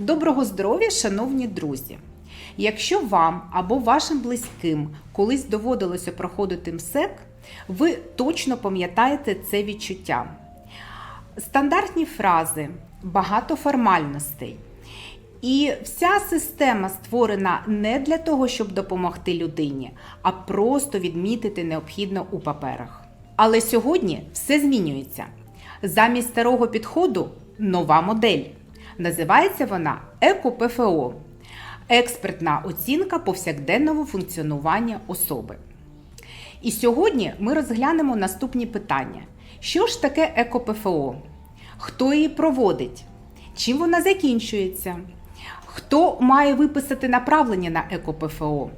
Доброго здоров'я, шановні друзі! Якщо вам або вашим близьким колись доводилося проходити МСЕК, ви точно пам'ятаєте це відчуття. Стандартні фрази, багато формальностей. І вся система створена не для того, щоб допомогти людині, а просто відмітити необхідно у паперах. Але сьогодні все змінюється. Замість старого підходу нова модель. Називається вона ЕКО-ПФО експертна оцінка повсякденного функціонування особи. І сьогодні ми розглянемо наступні питання: що ж таке ЕКО-ПФО? Хто її проводить? Чим вона закінчується? Хто має виписати направлення на ЕКО-ПФО?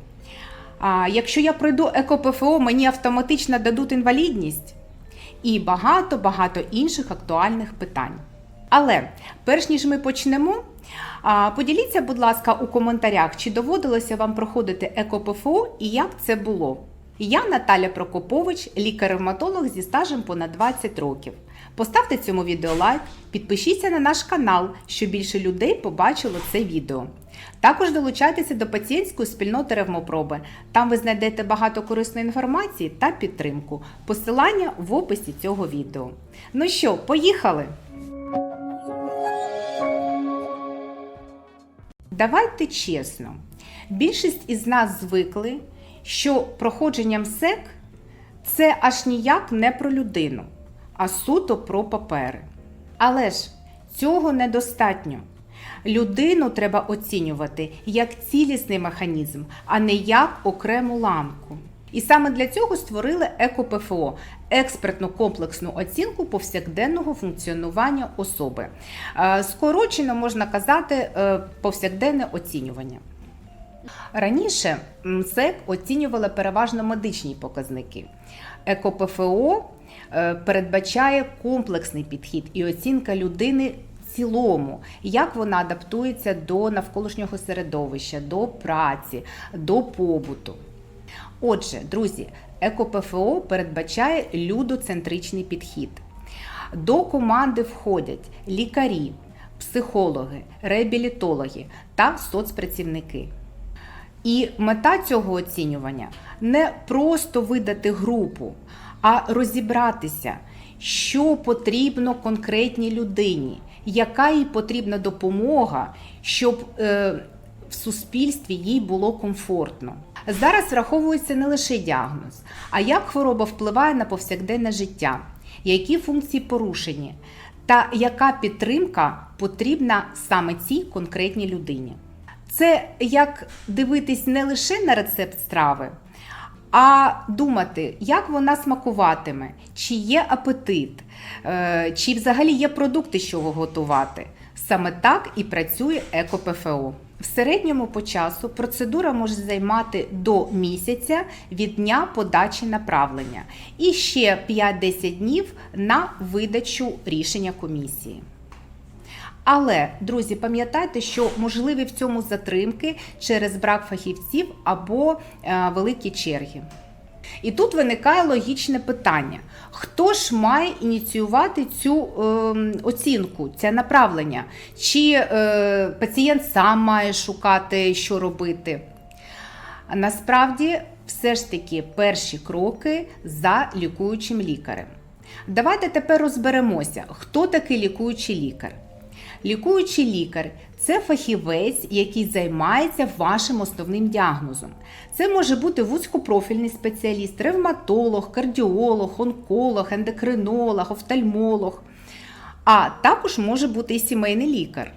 А якщо я пройду ЕКО-ПФО, мені автоматично дадуть інвалідність? І багато-багато інших актуальних питань. Але перш ніж ми почнемо, поділіться, будь ласка, у коментарях, чи доводилося вам проходити ЕКО-ПФО і як це було. Я Наталя Прокопович, лікар-ревматолог зі стажем понад 20 років. Поставте цьому відео лайк, підпишіться на наш канал, щоб більше людей побачило це відео. Також долучайтеся до пацієнтської спільноти Ревмопроби. Там ви знайдете багато корисної інформації та підтримку. Посилання в описі цього відео. Ну що, поїхали! Давайте чесно, більшість із нас звикли, що проходження МСЕК це аж ніяк не про людину, а суто про папери. Але ж цього недостатньо. Людину треба оцінювати як цілісний механізм, а не як окрему ламку. І саме для цього створили ЕКО-ПФО експертну комплексну оцінку повсякденного функціонування особи. Е, Скорочено можна казати е, повсякденне оцінювання. Раніше МСЕК оцінювали переважно медичні показники. ЕКО-ПФО е, передбачає комплексний підхід і оцінка людини цілому, як вона адаптується до навколишнього середовища, до праці, до побуту. Отже, друзі, ЕКО-ПФО передбачає людоцентричний підхід. До команди входять лікарі, психологи, реабілітологи та соцпрацівники. І мета цього оцінювання не просто видати групу, а розібратися, що потрібно конкретній людині, яка їй потрібна допомога, щоб е, в суспільстві їй було комфортно. Зараз враховується не лише діагноз, а як хвороба впливає на повсякденне життя, які функції порушені, та яка підтримка потрібна саме цій конкретній людині. Це як дивитись не лише на рецепт страви, а думати, як вона смакуватиме, чи є апетит, е, чи взагалі є продукти, чого готувати. Саме так і працює ЕКО-ПФО. В середньому по часу процедура може займати до місяця від дня подачі направлення і ще 5-10 днів на видачу рішення комісії. Але, друзі, пам'ятайте, що можливі в цьому затримки через брак фахівців або е, великі черги. І тут виникає логічне питання: хто ж має ініціювати цю е, оцінку, це направлення? Чи е, пацієнт сам має шукати, що робити? Насправді, все ж таки, перші кроки за лікуючим лікарем. Давайте тепер розберемося, хто такий лікуючий лікар. Лікуючий лікар це фахівець, який займається вашим основним діагнозом. Це може бути вузькопрофільний спеціаліст, ревматолог, кардіолог, онколог, ендокринолог, офтальмолог, а також може бути і сімейний лікар.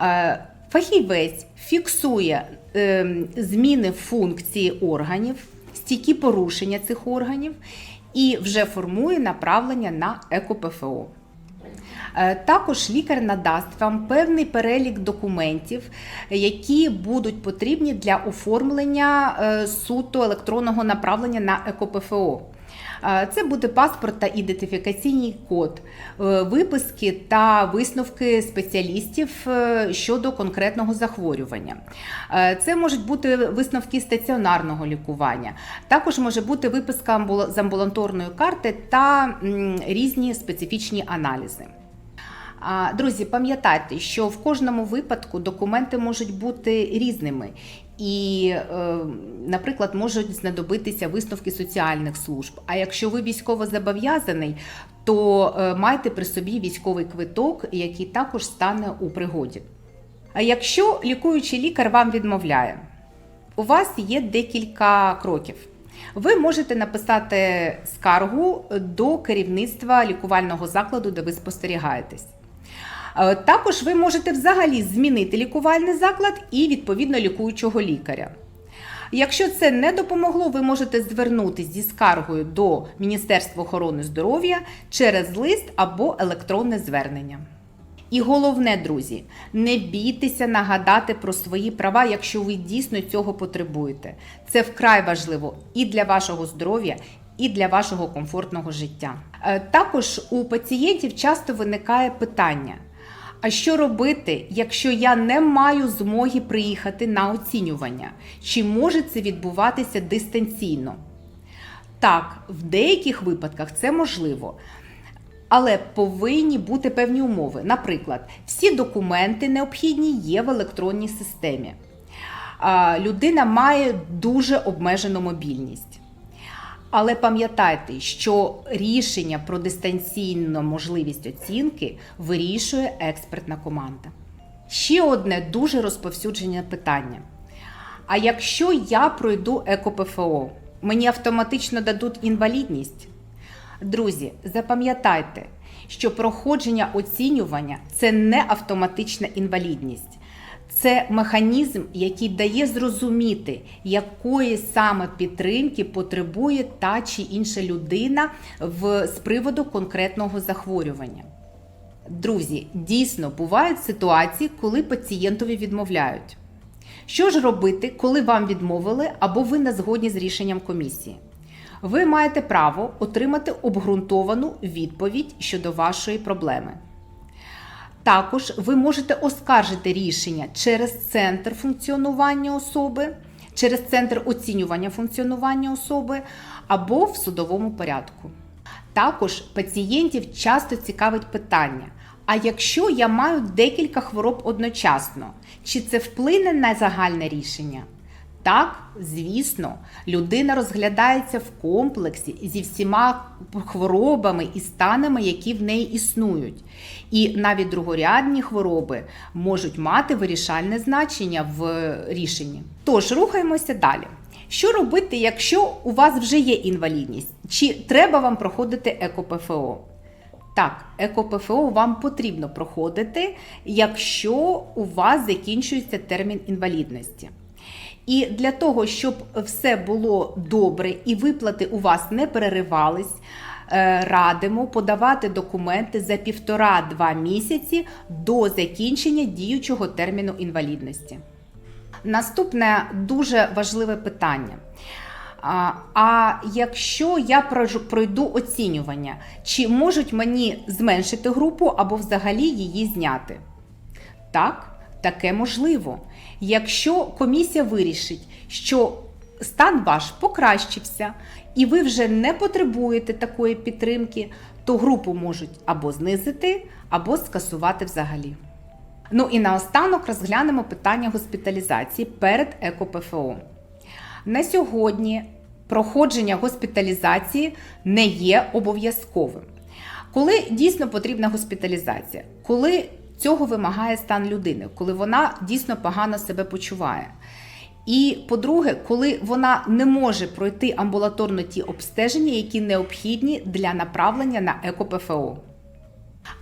Е, Фахівець фіксує е, зміни функції органів, стійкі порушення цих органів і вже формує направлення на ЕКО-ПФО. Е, Також лікар надасть вам певний перелік документів, які будуть потрібні для оформлення е, суто електронного направлення на ЕКО-ПФО. Е, Це буде паспорт та ідентифікаційний код, е, виписки та висновки спеціалістів е, щодо конкретного захворювання. Це можуть бути висновки стаціонарного лікування. Також може бути виписка з амбулаторної карти та різні специфічні аналізи. Друзі, пам'ятайте, що в кожному випадку документи можуть бути різними. І, е, наприклад, можуть знадобитися висновки соціальних служб. А якщо ви військово зобов'язаний, то е, майте при собі військовий квиток, який також стане у пригоді. А якщо лікуючий лікар вам відмовляє, у вас є декілька кроків. Ви можете написати скаргу до керівництва лікувального закладу, де ви спостерігаєтесь. Е, Також ви можете взагалі змінити лікувальний заклад і відповідно лікуючого лікаря. Якщо це не допомогло, ви можете звернутися зі скаргою до Міністерства охорони здоров'я через лист або електронне звернення. І головне, друзі, не бійтеся нагадати про свої права, якщо ви дійсно цього потребуєте. Це вкрай важливо і для вашого здоров'я, і для вашого комфортного життя. Е, Також у пацієнтів часто виникає питання: а що робити, якщо я не маю змоги приїхати на оцінювання? Чи може це відбуватися дистанційно? Так, в деяких випадках це можливо. Але повинні бути певні умови. Наприклад, всі документи необхідні є в електронній системі. Людина має дуже обмежену мобільність. Але пам'ятайте, що рішення про дистанційну можливість оцінки вирішує експертна команда. Ще одне дуже розповсюджене питання. А якщо я пройду ЕКО-ПФО, мені автоматично дадуть інвалідність? Друзі, запам'ятайте, що проходження оцінювання це не автоматична інвалідність. Це механізм, який дає зрозуміти, якої саме підтримки потребує та чи інша людина в, з приводу конкретного захворювання. Друзі, дійсно бувають ситуації, коли пацієнтові відмовляють. Що ж робити, коли вам відмовили або ви не згодні з рішенням комісії? Ви маєте право отримати обґрунтовану відповідь щодо вашої проблеми. Також ви можете оскаржити рішення через центр функціонування особи, через центр оцінювання функціонування особи або в судовому порядку. Також пацієнтів часто цікавить питання: а якщо я маю декілька хвороб одночасно, чи це вплине на загальне рішення? Так, звісно, людина розглядається в комплексі зі всіма хворобами і станами, які в неї існують. І навіть другорядні хвороби можуть мати вирішальне значення в рішенні. Тож рухаємося далі. Що робити, якщо у вас вже є інвалідність? Чи треба вам проходити ЕКО-ПФО? Так, ЕКО-ПФО вам потрібно проходити, якщо у вас закінчується термін інвалідності. І для того, щоб все було добре і виплати у вас не переривались, е, радимо подавати документи за півтора-два місяці до закінчення діючого терміну інвалідності. Наступне дуже важливе питання. А, а якщо я пройду оцінювання, чи можуть мені зменшити групу або взагалі її зняти? Так, таке можливо. Якщо комісія вирішить, що стан ваш покращився, і ви вже не потребуєте такої підтримки, то групу можуть або знизити, або скасувати взагалі. Ну і наостанок розглянемо питання госпіталізації перед ЕКО-ПФО. На сьогодні проходження госпіталізації не є обов'язковим. Коли дійсно потрібна госпіталізація, коли цього вимагає стан людини, коли вона дійсно погано себе почуває. І по-друге, коли вона не може пройти амбулаторно ті обстеження, які необхідні для направлення на ЕКО-ПФО.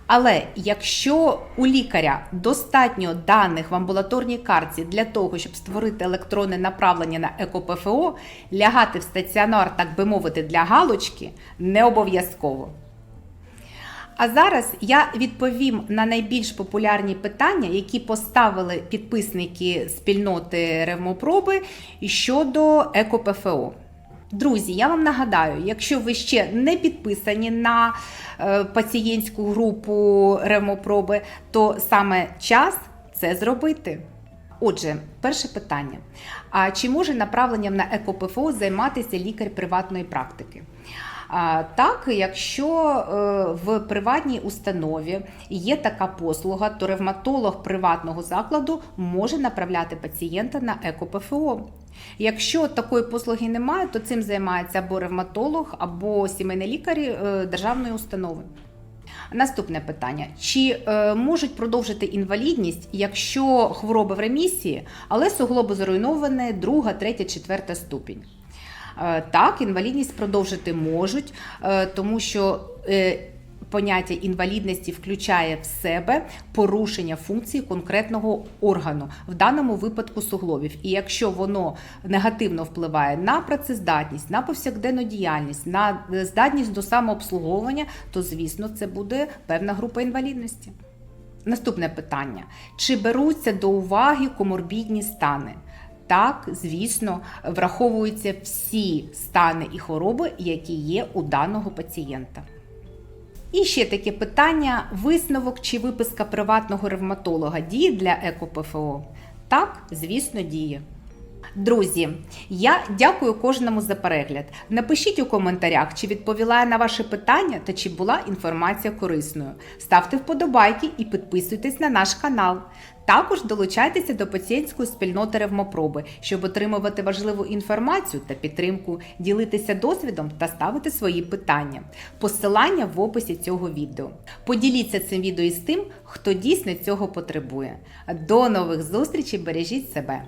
Але якщо у лікаря достатньо даних в амбулаторній карті для того, щоб створити електронне направлення на ЕКО-ПФО, лягати в стаціонар, так би мовити, для галочки не обов'язково. А зараз я відповім на найбільш популярні питання, які поставили підписники спільноти Ревмопроби щодо ЕКО-ПФО. Друзі, я вам нагадаю, якщо ви ще не підписані на е, пацієнтську групу Ревмопроби, то саме час це зробити. Отже, перше питання: а чи може направленням на ЕКО-ПФО займатися лікар приватної практики? Так, якщо е, в приватній установі є така послуга, то ревматолог приватного закладу може направляти пацієнта на ЕКО-ПФО. Якщо такої послуги немає, то цим займається або ревматолог, або сімейний лікар е, державної установи. Наступне питання: чи е, можуть продовжити інвалідність, якщо хвороба в ремісії, але суглоби зруйновані друга, третя, четверта ступінь? Е, так, інвалідність продовжити можуть, е, тому що е, поняття інвалідності включає в себе порушення функції конкретного органу, в даному випадку суглобів. І якщо воно негативно впливає на працездатність, на повсякденну діяльність, на здатність до самообслуговування, то звісно це буде певна група інвалідності. Наступне питання: чи беруться до уваги коморбідні стани? Так, звісно, враховуються всі стани і хвороби, які є у даного пацієнта. І ще таке питання: висновок чи виписка приватного ревматолога діє для ЕКО-ПФО? Так, звісно, діє. Друзі, я дякую кожному за перегляд. Напишіть у коментарях, чи відповіла я на ваші питання та чи була інформація корисною. Ставте вподобайки і підписуйтесь на наш канал. Також долучайтеся до пацієнтської спільноти ревмопроби, щоб отримувати важливу інформацію та підтримку, ділитися досвідом та ставити свої питання. Посилання в описі цього відео. Поділіться цим відео із тим, хто дійсно цього потребує. До нових зустрічей, бережіть себе!